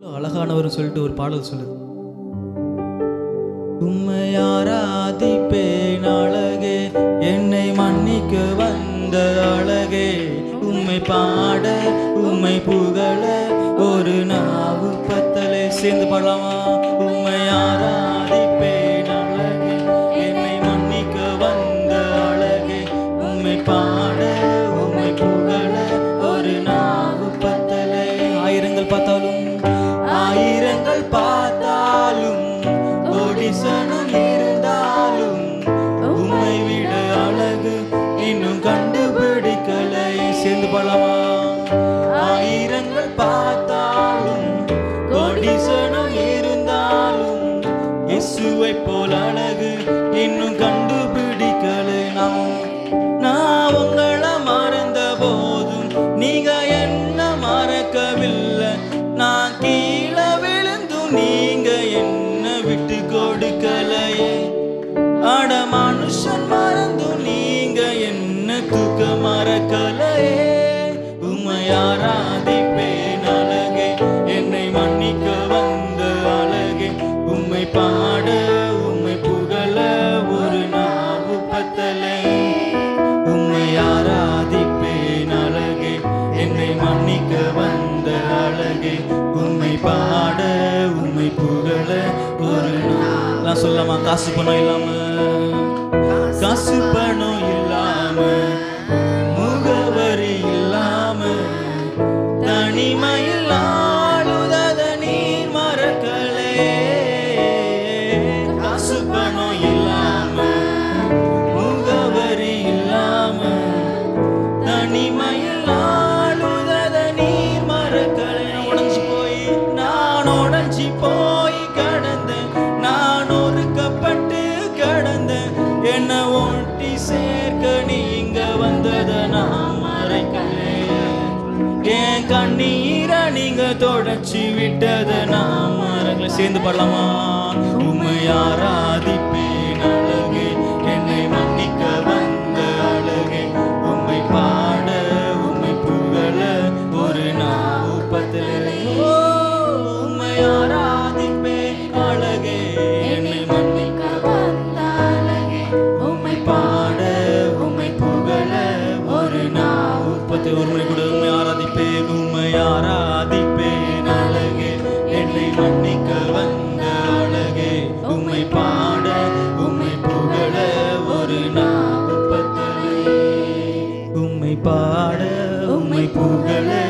அழகானவர் சொல்லிட்டு ஒரு பாடல் சொல்லுது. உம்மை ஆராதிப்பேன் அழகே என்னை மன்னிக்க வந்த அழகே உம்மை பாட உம்மை புகழ ஒரு நாவு பத்தலை சேர்ந்து பாடலாமா? ஆராதிப்பேன் அழகே. என்னை மன்னிக்க வந்த அழகே. உம்மை பாட உம்மை புகழ ஒரு நாவு பத்தலை உம்மை ஆராதிப்பேன் அழகே. என்னை மன்னிக்க வந்த அழகே. உம்மை பாட உம்மை புகழ ஒரு நான் சொல்லலாமா காசு பணம் இல்லாம? காசு பணம் சேர்ந்து பாடலாமா? உம்மை ஆராதிப்பேன் புகழ ஒரு நாவு பத்தலே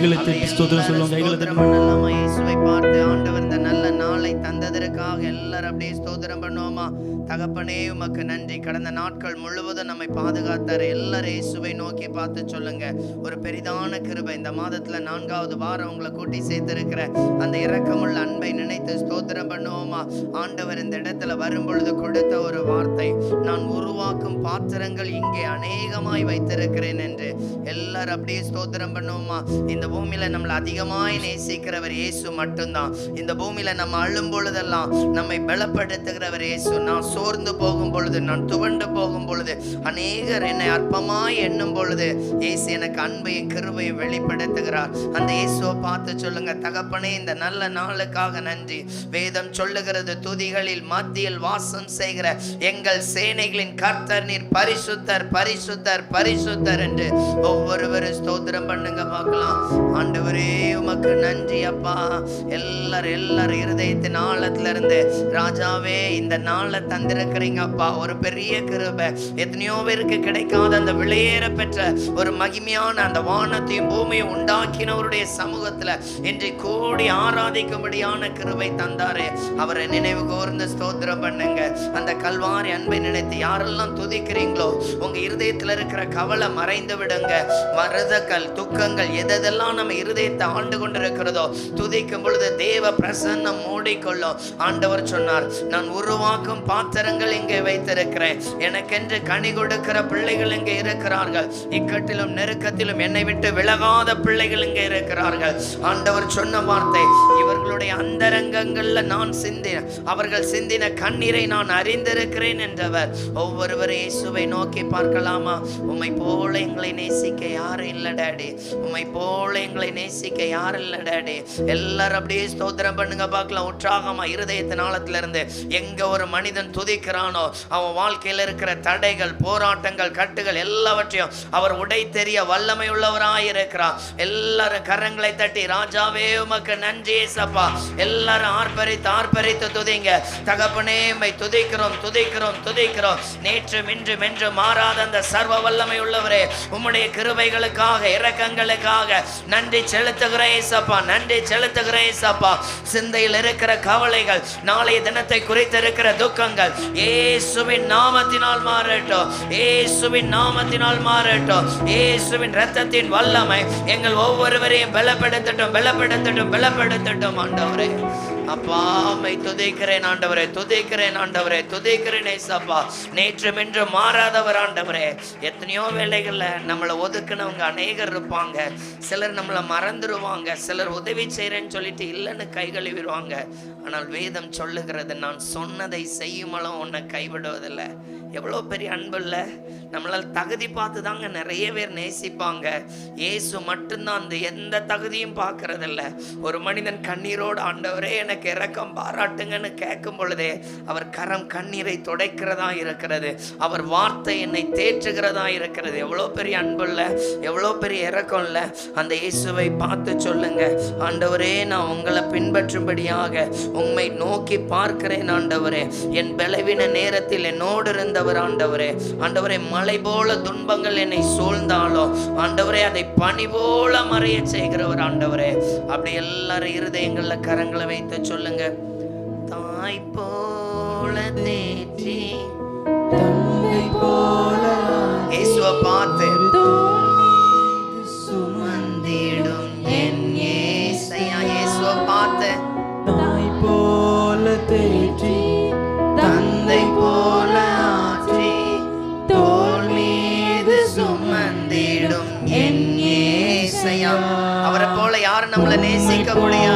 கைகளை தட்டி ஸ்தோத்திரம் சொல்லுவோம். கைகளை தட்டி. பண்ணலாமா? இயேசுவை பார்த்து ஆண்டவர் இந்த நல்ல நாளை தந்ததற்காக எல்லாரும் அப்படியே ஸ்தோத்திரம் பண்ணுவோமா? தகப்பனே உமக்கு நன்றி. கடந்த நாட்கள் முழுவதும் நம்மை பாதுகாத்தார். எல்லாரும் இயேசுவை நோக்கி பார்த்து சொல்லுங்க. ஒரு பெரிதான கிருபை. இந்த மாதத்துல நான்காவது வாரம் உங்களை கூட்டி சேர்த்திருக்கிற அந்த இரக்கமுள்ள அன்பை நினைத்து ஸ்தோத்திரம் பண்ணுவோமா? ஆண்டவர் இந்த இடத்துல வரும்பொழுது கொடுத்த ஒரு வார்த்தை. நான் உருவாக்கும் பாத்திரங்கள் இங்கே அநேகமாய் வைத்திருக்கிறேன் என்று. எல்லாரும் அப்படியே ஸ்தோத்திரம் பண்ணுவோமா? இந்த பூமியில நம்மளை அதிகமாய் நேசிக்கிறவர் இயேசு மட்டும்தான். இந்த பூமியில நம்ம அழும் பொழுதெல்லாம் நம்மை பலப்படுத்துகிறவர் இயேசு. நான் சோர்ந்து போகும் பொழுது நான் துவண்டு போகும் பொழுது அநேகர் என்னை அற்பமாய் எண்ணும் பொழுது இயேசு எனக்கு அன்பையும் கிருபையும் வெளிப்படுத்துகிறார். அந்த இயேசுவை பார்த்து சொல்லுங்க தகப்பனே இந்த நல்ல நாளுக்காக நன்றி. வேதம் சொல்லுகிறது துதிகளில் மத்தியில் வாசம் செய்கிற எங்கள் சேனைகளின் கர்த்தர் நீர் பரிசுத்தர் பரிசுத்தர் பரிசுத்தர் என்று ஒவ்வொருவரும் ஸ்தோத்திரம் பண்ணுங்க பார்க்கலாம். ஆண்டவரே உமக்கு நன்றி அப்பா. எல்லாரும் எல்லாரும் இருதயத்தின் ஆழத்துல இருந்து ராஜாவே இந்த நாளை தந்திருக்கிறீங்க அப்பா. ஒரு பெரிய கிருபை. எத்தனையோ பேருக்கு கிடைக்காத அந்த விளையேற பெற்ற ஒரு மகிமையான அந்த வானத்தையும் பூமியும் உண்டாக்கினவருடைய சமூகத்துல இன்று கூடி ஆராதிக்கும்படியான கிருபை தந்தாரு. அவரை நினைவு கோர்ந்து ஸ்தோத்திரம் பண்ணுங்க. அந்த கல்வாரி அன்பை நினைத்து யாரெல்லாம் துதிக்கிறீங்களோ உங்க இருதயத்துல இருக்கிற கவலை மறைந்து விடுங்க. மருதக்கள் துக்கங்கள் எதெல்லாம் நம்ம இருதயத்தை ஆண்டு கொண்டிருக்கிறதோ துதிக்கும் பொழுது தேவ பிரசன்னம் மூடிக்கொள்ளும். ஆண்டவர் சொன்னார் நான் உருவாக்கும் பாத்திரங்கள் இங்கே வைத்திருக்கிறேன். எனக்கென்று கனி கொடுக்கிற பிள்ளைகள் இங்கே இருக்கிறார்கள். இக்கட்டிலும் நெருக்கத்திலும் என்னை விட்டு விலகாத பிள்ளைகள் இங்கே இருக்கிறார்கள். ஆண்டவர் சொன்ன வார்த்தை இவர்களுடைய அந்தரங்கங்கள்ல நான் சிந்தின அவர்கள் சிந்தின கண்ணீரை நான் அறிந்திருக்கிறேன் என்றவர். ஒவ்வொருவர் இயேசுவை நோக்கி பார்க்கலாமா? உம்மை போல எங்களை நேசிக்க யாரும் இல்லை டாடி உம்மை போல போல எங்களை நேசிக்க யாரும் இல்லை டேடி எல்லாரும் அப்படியே ஸ்தோத்திரம் பண்ணுங்க பார்க்கலாம். உற்சாகமா இருதயத்தின் ஆழத்துல இருந்து எங்க ஒரு மனிதன் துதிக்கிறானோ அவன் வாழ்க்கையில் இருக்கிற தடைகள் போராட்டங்கள் கட்டுகள் எல்லாவற்றையும் அவர் உடை தெரிய வல்லமை உள்ளவராய் இருக்கிறார். எல்லாரும் கரங்களை தட்டி ராஜாவே உமக்கு நன்றி சப்பா எல்லாரும் ஆர்ப்பரித்து ஆர்ப்பரித்து துதிங்க. தகப்பனே உம்மை துதிக்கிறோம் துதிக்கிறோம் துதிக்கிறோம். நேற்று மின்று மென்று மாறாத அந்த சர்வ வல்லமை உள்ளவரே உம்முடைய கிருபைகளுக்காக இரக்கங்களுக்காக நன்றி செலுத்துகிறேன் ஏசப்பா நன்றி செலுத்துகிறேன் ஏசப்பா சிந்தையில் இருக்கிற கவலைகள் நாளைய தினத்தை குறித்து இருக்கிற துக்கங்கள் ஏசுவின் நாமத்தினால் மாறட்டும் ஏசுவின் நாமத்தினால் மாறட்டும் ஏசுவின் ரத்தத்தின் வல்லமை எங்கள் ஒவ்வொருவரையும் பலப்படுத்தட்டும் பலப்படுத்தட்டும் பலப்படுத்தட்டும் ஆண்டவரே. அப்பா துதைக்கிறேன் ஆண்டவரே துதைக்கிறேன் ஆண்டவரே துதிக்கிறேன் ஏசப்பா. நேற்று மென்று மாறாதவர் ஆண்டவரே. எத்தனையோ வேலைகளில் நம்மளை ஒதுக்குனவங்க அநேகர் இருப்பாங்க. சிலர் நம்மளை மறந்துடுவாங்க சிலர் உதவி செய்கிறேன்னு சொல்லிட்டு இல்லைன்னு கை கழுவிடுவாங்க ஆனால் வேதம் சொல்லுகிறது நான் சொன்னதை செய்யுமளவும் உன்னை கைவிடுவதில்லை. எவ்வளோ பெரிய அன்பு இல்லை. நம்மளால் தகுதி பார்த்து தாங்க நிறைய பேர் நேசிப்பாங்க. இயேசு மட்டும்தான் அந்த எந்த தகுதியும் பார்க்கறதில்ல. ஒரு மனிதன் கண்ணீரோடு ஆண்டவரே எனக்கு இரக்கம் பாராட்டுங்கன்னு கேட்கும் பொழுதே அவர் கரம் கண்ணீரை துடைக்கிறதா இருக்கிறது. அவர் வார்த்தை என்னை தேற்றுகிறதா இருக்கிறது. எவ்வளோ பெரிய அன்பு இல்லை. எவ்வளோ பெரிய இறக்கம் இல்லை. அந்த இயேசுவை பார்த்து சொல்லுங்க. ஆண்டவரே நான் உங்களை பின்பற்றும்படியாக உண்மை நோக்கி பார்க்கிறேன் ஆண்டவரே. என் பலவீன நேரத்தில் என்னோடு இருந்த ஆண்டவரே ஆண்டவரே. மலை போல துன்பங்கள் என்னை சூழ்ந்தாலும் ஆண்டவரே அதை பனி போல மறைய செய்கிறவர் ஆண்டவரே. அப்படி எல்லாரும் இருதயங்கள்ல கரங்களை வைத்து சொல்லுங்க. தாய் போல தேற்றி தந்தை போல நேசிக்க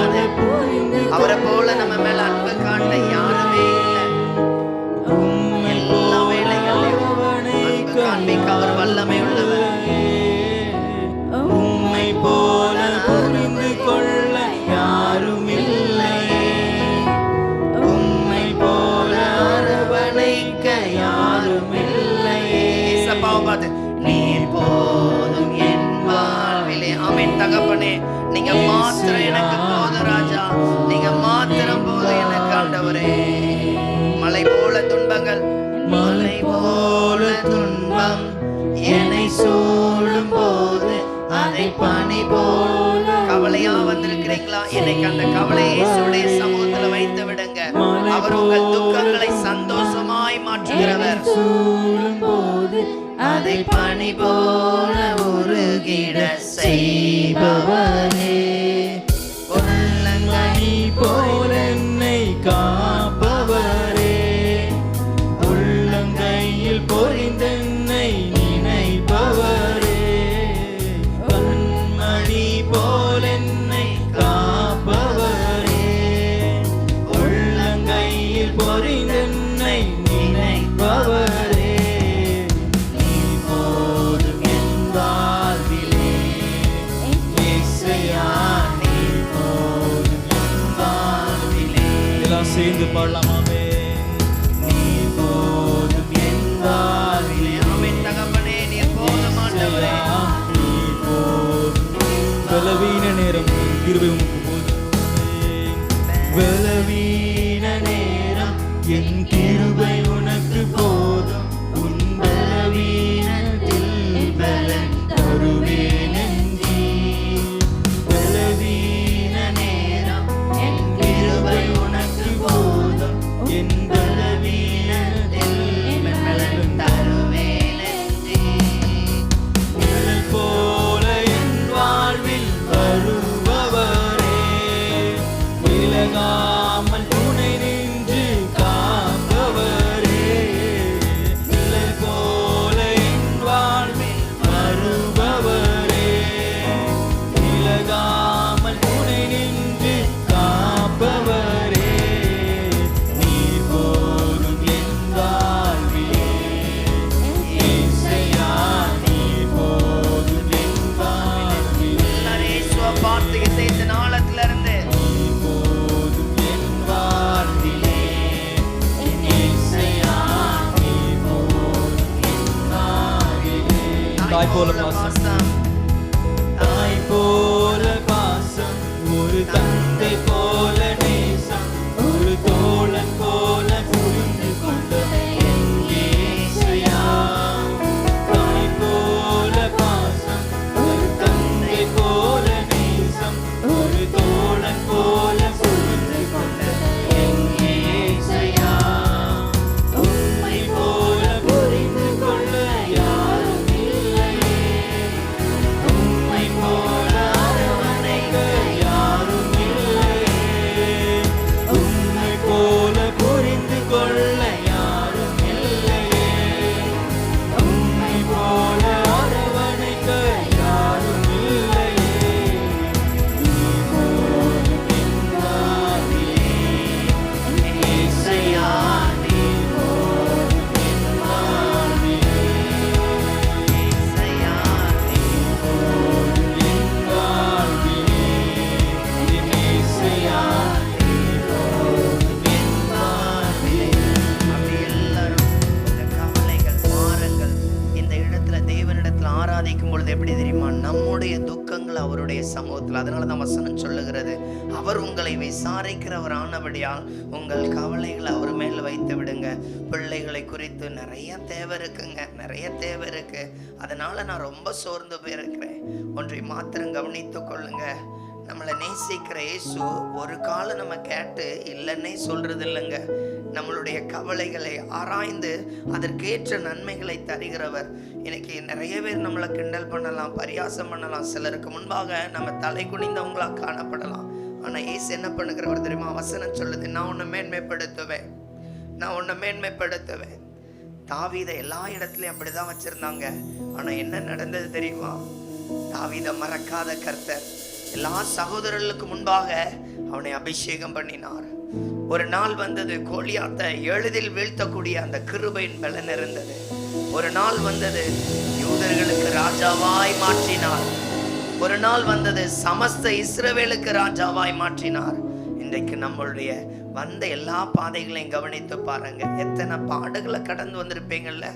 துன்பங்கள். மலை போல துன்பம் என்னை சூழும் போது அதை பணி போல கவலையா வந்திருக்கிறீங்களா? எனக்கு அந்த கவலையை இயேசுடைய சமூகத்துல வைத்து விடுங்க. அவர் உங்கள் துக்கங்களை சந்தோஷமாய் மாற்றுகிறவர். சூழும் போது அதை பணி போல உருகிட செய்பவரே சேர்ந்து பாடலாமாமே நீ போதும் என் தகப்பனே நீர் போதும் ஆண்டவரே. இயேசையா, நீ போதும். பலவீன நேரம் கிருபை உமக்கு போதும். பலவீன ஒரு அவருடைய சமூகத்தில். அதனால தான் வசனம் சொல்லுகிறது அவர் உங்களை விசாரிக்கிறவர் ஆனபடியால் உங்கள் கவலைகளை அவர் மேல் வைத்து விடுங்க. பிள்ளைகளை குறித்து நிறைய தேவை இருக்குங்க நிறைய தேவை இருக்கு. அதனால நான் ரொம்ப சோர்ந்து போயிருக்கிறேன். ஒன்றை மாத்திரம் கவனித்து கொள்ளுங்க. நம்மளை நேசிக்கிற இயேசு ஒரு காலம் நம்ம கேட்டு இல்லைன்னே சொல்றது இல்லைங்க நம்மளுடைய கவலைகளை ஆராய்ந்து அதற்கேற்ற நன்மைகளை தருகிறவர். இன்னைக்கு நிறைய பேர் நம்மளை கிண்டல் பண்ணலாம் பரியாசம் பண்ணலாம். சிலருக்கு முன்பாக நம்ம தலை குனிந்தவங்களா காணப்படலாம். ஆனா ஏசு என்ன பண்ணுகிறவர் தெரியுமா? வசனம் சொல்லுது நான் உன்னை மேன்மைப்படுத்துவேன். நான் உன்னை மேன்மைப்படுத்துவேன். தாவீதை எல்லா இடத்துலையும் அப்படிதான் வச்சிருந்தாங்க. ஆனா என்ன நடந்தது தெரியுமா? தாவீதை மறக்காத கர்த்தர். எல்லா சகோதரர்களுக்கு முன்பாக அவனை அபிஷேகம் பண்ணினார். ஒரு நாள் வந்தது கோலியாத்தை எளிதில் வீழ்த்தக்கூடிய அந்த கிருபையின் பலன் இருந்தது. ஒரு நாள் வந்தது யூதர்களுக்கு ராஜாவாய் மாற்றினார். ஒரு நாள் வந்தது சமஸ்த இஸ்ரவேலுக்கு ராஜாவாய் மாற்றினார். இன்றைக்கு நம்மளுடைய வந்த எல்லா பாதைகளையும் கவனித்து பாருங்க. எத்தனை பாடுகளை கடந்து வந்திருப்பீங்கள்ல?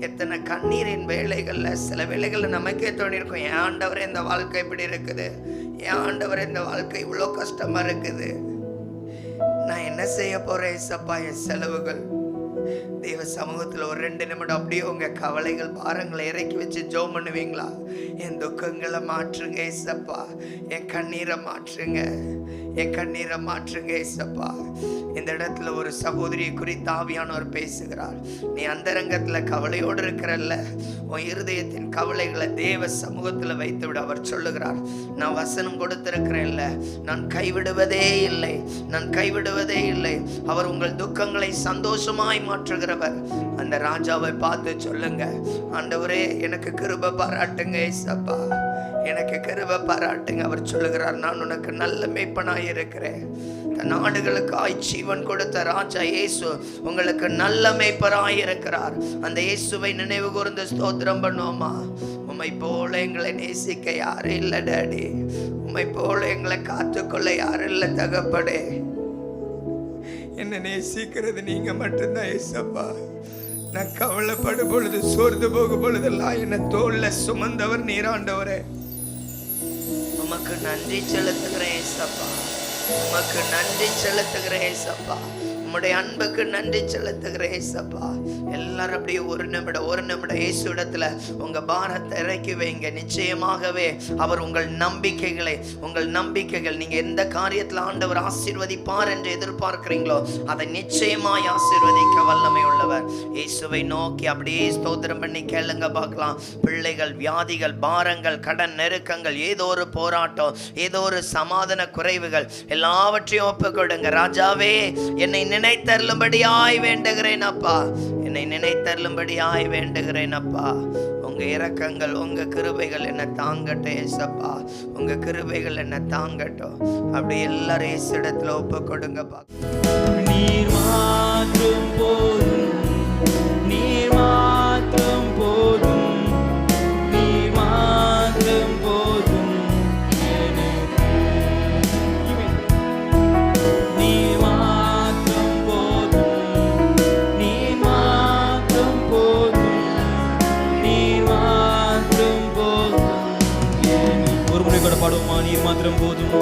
எத்தனை கண்ணீரின் வேலைகள்ல? சில வேலைகள்ல நமக்கே தோணிருக்கும் என் ஆண்டவரே இந்த வாழ்க்கை இப்படி இருக்குது? ஏன்டவர் இந்த வாழ்க்கை இவ்வளோ கஷ்டமா இருக்குது? நான் என்ன செய்ய போறேன் ஏசப்பா என் செலவுகள். தேவ சமூகத்தில் ஒரு ரெண்டு நிமிடம் அப்படியே உங்க கவலைகள் பாரங்களை இறக்கி வச்சு ஜோம் பண்ணுவீங்களா? என் துக்கங்களை மாற்றுங்க ஏசப்பா என் கண்ணீரை மாற்றுங்க. என் கண்ணீரை மாற்றுங்க ஏசப்பா. இந்த இடத்துல ஒரு சகோதரியை குறித்து ஆவியானவர் பேசுகிறார். நீ அந்தரங்கத்தில் கவலையோடு இருக்கிறல்ல. உன் இருதயத்தின் கவலைகளை தேவ சமூகத்தில் வைத்து விட அவர் சொல்லுகிறார். நான் வசனம் கொடுத்திருக்கிறேன்ல. நான் கைவிடுவதே இல்லை. நான் கைவிடுவதே இல்லை. அவர் உங்கள் துக்கங்களை சந்தோஷமாய் மாற்றுகிறவர். அந்த ராஜாவை பார்த்து சொல்லுங்க. ஆண்டவரே எனக்கு கிருப பாராட்டுங்க ஏசப்பா. எனக்கு கருவை பாராட்டுங்க. அவர் சொல்லுகிறார் நான் உனக்கு நல்ல மேய்ப்பனாய் இருக்கிறேன். தன் ஆடுகளுக்காய் ஜீவன் கொடுத்த ராஜா இயேசு உங்களுக்கு நல்ல மேய்ப்பராய் இருக்கிறார். அந்த இயேசுவை நினைவு கூர்ந்து ஸ்தோத்திரம் பண்ணுவோமா? உம்மை போல எங்களை நேசிக்க யாரும் இல்லை டாடி. உம்மை போல எங்களை காத்துக்கொள்ள யாரும் இல்லை தகப்படே என்ன நேசிக்கிறது நீங்க மட்டும்தான் ஏசப்பா நான் கவலைப்படும் பொழுது சோர்ந்து போகும் பொழுதெல்லாம் என்னை தோல்ல சுமந்தவர் நீராண்டவரே. உமக்கு நன்றி செலுத்துகிறேன் ஏசப்பா உமக்கு நன்றி செலுத்துகிறேன் ஏசப்பா உம்முடைய அன்புக்கு நன்றி செலுத்துகிறேன் ஏசப்பா எல்லாரும் அப்படியே ஒரு நிமிடம் ஒரு நிமிடம் ஏசு இடத்துல உங்க பாரத்தை இறக்கி வைங்க. நிச்சயமாகவே அவர் உங்கள் நம்பிக்கைகளை உங்கள் நம்பிக்கைகள் நீங்க எந்த காரியத்துல ஆண்டவர் ஆசீர்வதிப்பார் என்று எதிர்பார்க்கிறீங்களோ அதை நிச்சயமாய் ஆசீர்வதிக்க வல்லமை உள்ளவர் இயேசுவை நோக்கி அப்படியே ஸ்தோத்திரம் பண்ணி கேளுங்க பார்க்கலாம். பிள்ளைகள் வியாதிகள் பாரங்கள் கடன் நெருக்கங்கள் ஏதோ ஒரு போராட்டம் ஏதோ ஒரு சமாதான குறைவுகள் எல்லாவற்றையும் ஒப்புக்கொடுங்க. ராஜாவே என்னை நினைத்தருளும்படியாய் வேண்டுகிறேன் அப்பா. என்னை நினைத்தருளும்படியாய் வேண்டுகிறேன் அப்பா. உங்க இரக்கங்கள் உங்க கிருபைகள் என்ன தாங்கட்டும் ஏசப்பா. உங்க கிருபைகள் என்ன தாங்கட்டும். அப்படி எல்லாரும் இயேசு இடத்துல ஒப்பு கொடுங்கப்பா நீர் மாற்றும் பாடுமா நீர் மாத்திரம் போதும்.